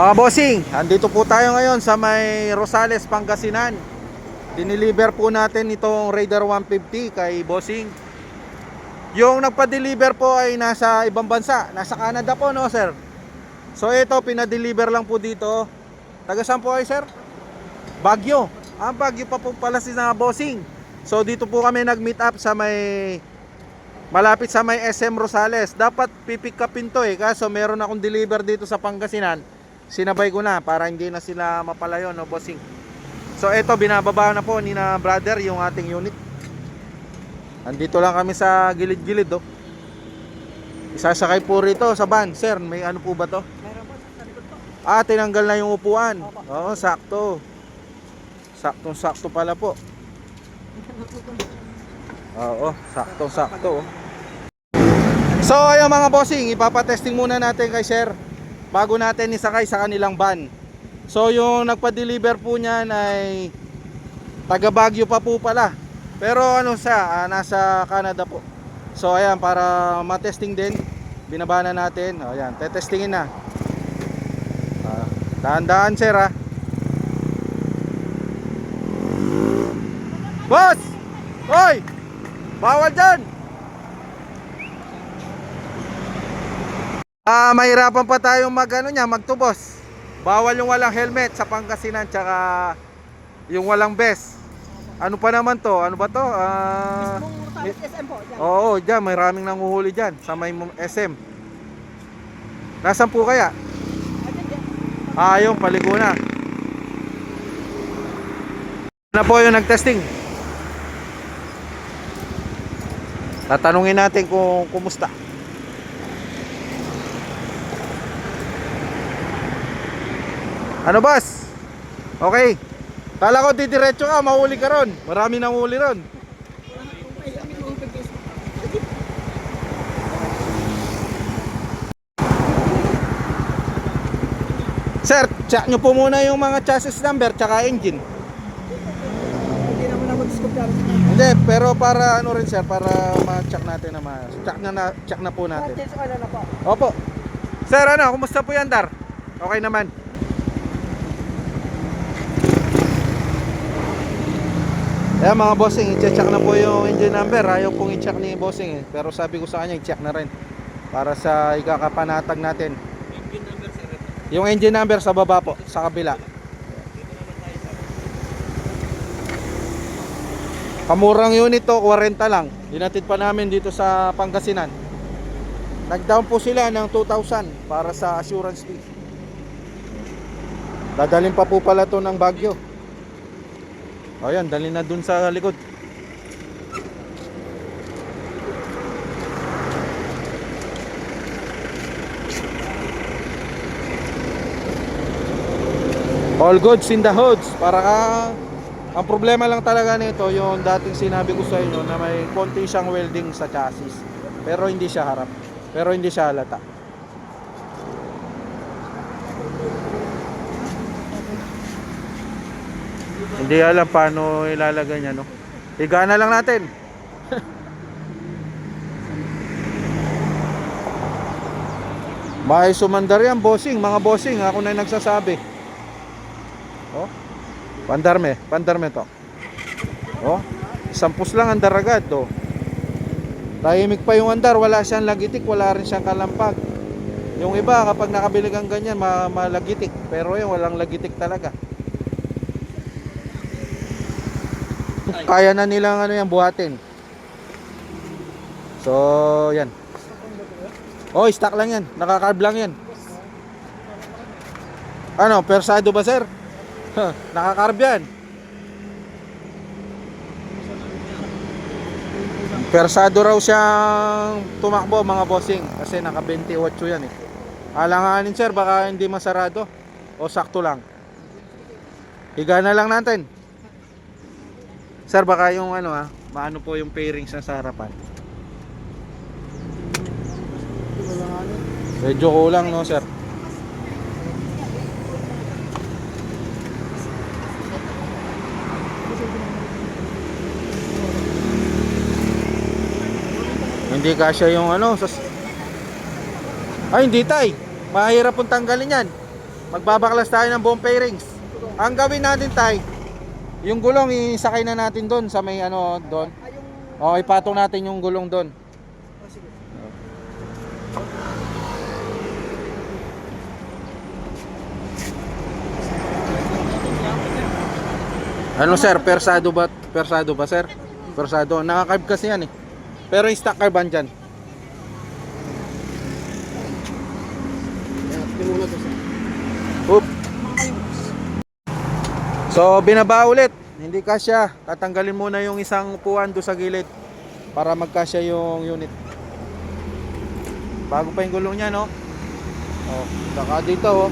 Mga bossing, andito po tayo ngayon sa may Rosales, Pangasinan. Diniliver po natin itong Raider 150 kay bossing. Yung nagpa-deliver po ay nasa ibang bansa, nasa Canada po no sir. So ito, pinadeliver lang po dito. Taga saan po ay sir? Bagyo. Ah, Bagyo pa po pala si na bossing. So dito po kami nag-meet up sa may malapit sa may SM Rosales. Dapat pipick upin to eh, kaso meron akong deliver dito sa Pangasinan. Sinabay ko na para hindi na sila mapalayo no bossing. So ito binababa na po ni na brother yung ating unit. Andito lang kami sa gilid-gilid oh. Isasakay po rito sa van. Sir, may ano po ba to? Ah, tinanggal na yung upuan. Oo, sakto. Saktong sakto pala po. Oo, saktong sakto. oh. So, ayun mga bossing, ipapatesting muna natin kay sir bago natin isakay sa kanilang van. So, yung nagpa-deliver po niyan ay taga Baguio pa po pala. Pero ano siya, ah, nasa Canada po. So, ayan, para matesting din, binaba na natin. O, ayan, tetestingin na. Ah, Dahan-dahan sir ha. Boss! Hoy! Bawal dyan! Ah, mahirapan pa tayong mag ano niya, magtubos. Bawal yung walang helmet sa Pangasinan tsaka yung walang vest. Ano pa naman to? Ano ba to? Ah, Mismong SM po. Yan. oo, diyan may maraming nanguhuli diyan sa may SM. Nasaan po kaya? Ah, yung paliko na. Na po yung nagtesting. Tatanungin natin kung kumusta. Ano boss? Okay. Kala ko didiretso ka, mahuli ka ron. Marami nang huli ron. Sir, check nyo po muna yung mga chassis number tsaka engine. Hindi naman ako discover. Hindi, pero para ano rin sir, para ma-check natin na ma check na, na check na po natin. Opo. Sir, ano, kumusta po yan, Dar? Okay naman. Ayan mga bossing, i-check na po yung engine number. Ayaw pong i-check ni bossing eh. Pero sabi ko sa kanya, i-check na rin. Para sa ikakapanatag natin. Yung engine number sa baba po, sa kabila. Kamurang unit to, 40 lang. Dinatid pa namin dito sa Pangasinan. Nag-down po sila ng 2,000 para sa assurance fee. Dadalhin pa po pala to ng Bagyo. Ayan, dalhin na dun sa likod. All goods in the hoods. Para ka... Ang problema lang talaga nito, yung dating sinabi ko sa inyo na may konti siyang welding sa chassis. Pero hindi siya harap. Pero hindi siya halata. Hindi alam paano ilalagay niya, no? Higa na lang natin. May sumandar yan, bossing. Mga bossing, ako na yung nagsasabi. Oh. Pandarme, pandarme to. Oh. Sampus lang andar agad, oh. Tahimik pa yung andar, wala siyang lagitik, wala rin siyang kalampag. Yung iba, kapag nakabili kang ganyan, ma malagitik. Pero yung walang lagitik talaga. Kaya na nilang ano yan, buhatin. So, yan. Oh, stock lang yan. Nakakarb lang yan. Ano, persado ba, sir? Nakakarb yan. Persado raw siyang tumakbo mga bossing kasi naka 28 yan eh. Alanganin sir, baka hindi masarado o sakto lang. Higa na lang natin. Sir, baka yung ano ah, maano po yung pairings na sa harapan. Medyo kulang no sir. Hindi kasya yung ano. Sas... Ay, hindi tay. Mahirap pong tanggalin yan. Magbabaklas tayo ng buong pairings. Ang gawin natin tay, yung gulong isakay na natin doon sa may ano doon. Ay, yung... O ipatong natin yung gulong doon. Oh, sige. Ano sir, persado ba? Persado ba sir? Persado. Nakakarb kasi yan eh. Pero yung stock carb andyan. Yan, tinulad ko sa... Oop. So binaba ulit. Hindi kasya. Tatanggalin muna yung isang upuan do sa gilid para magkasya yung unit. Bago pa yung gulong niya, no? Oh, saka dito, oh.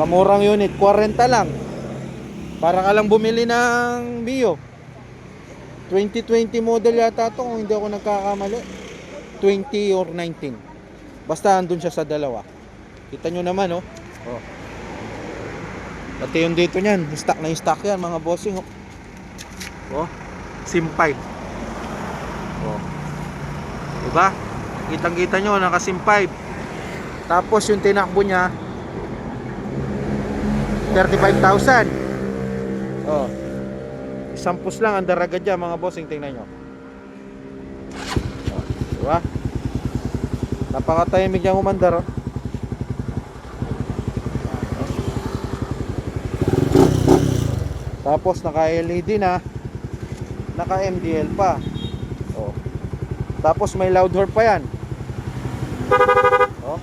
Kamurang unit, 40 lang. Para ka lang bumili ng Mio. 2020 model yata to kung hindi ako nagkakamali. 20 or 19. Basta andun siya sa dalawa. Kita nyo naman, oh. oh. Pati yung dito niyan, stock na yung stock yan, mga bossing, oh. Oh, simpay. Oh. Diba? Kitang-kita nyo, naka sim 5. Tapos yung tinakbo niya, 35,000. Oh. Isang pus lang ang daraga dyan, mga bossing, tingnan nyo. Oh. Diba? Napakatahimik niyang umandar, oh. Tapos naka LED na. Naka MDL pa. Oh. Tapos may loud horn pa 'yan. Oh.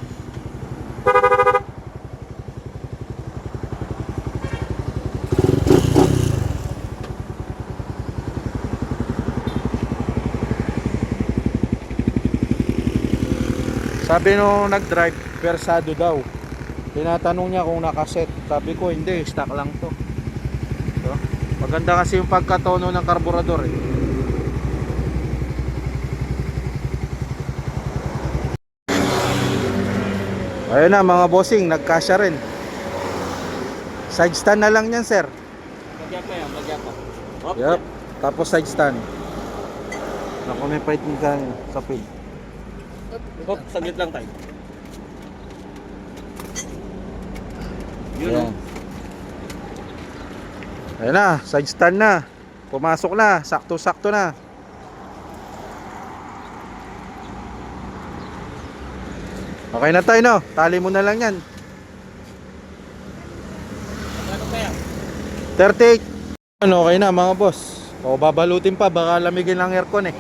Sabi nung nag-drive, persado daw. Tinatanong niya kung nakaset. Sabi ko, hindi, stock lang to. Maganda kasi yung pagkatono ng karburador eh. Ayun na mga bossing, nagkasya rin. Side stand na lang yan, sir. Bagyak pa yan, bagyak pa. Yup. Tapos side stand. Naku, may fight mo ka sa pin. Hop, saglit lang tayo. Yun. Ayun na, side stand na. Pumasok na, sakto-sakto na. Okay na tayo no, tali mo na lang yan? 38. Ano, okay na mga boss. O babalutin pa, baka lamigin lang aircon eh.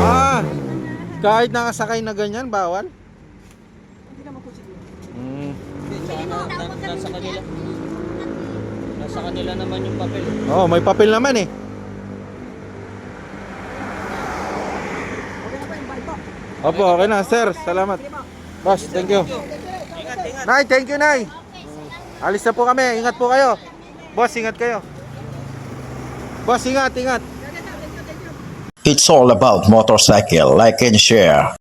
Ah, kahit nakasakay na ganyan, bawal? Hindi naman po siguro. Hmm. Nasa kanila. Nasa kanila naman yung papel. Oh, may papel naman eh. Opo, okay na, sir. Salamat. Boss, thank you. Ingat, ingat. Nay, thank you, Nay. Alis na po kami. Ingat po kayo. Boss, ingat kayo. Boss, ingat, ingat. It's all about motorcycle. Like and share.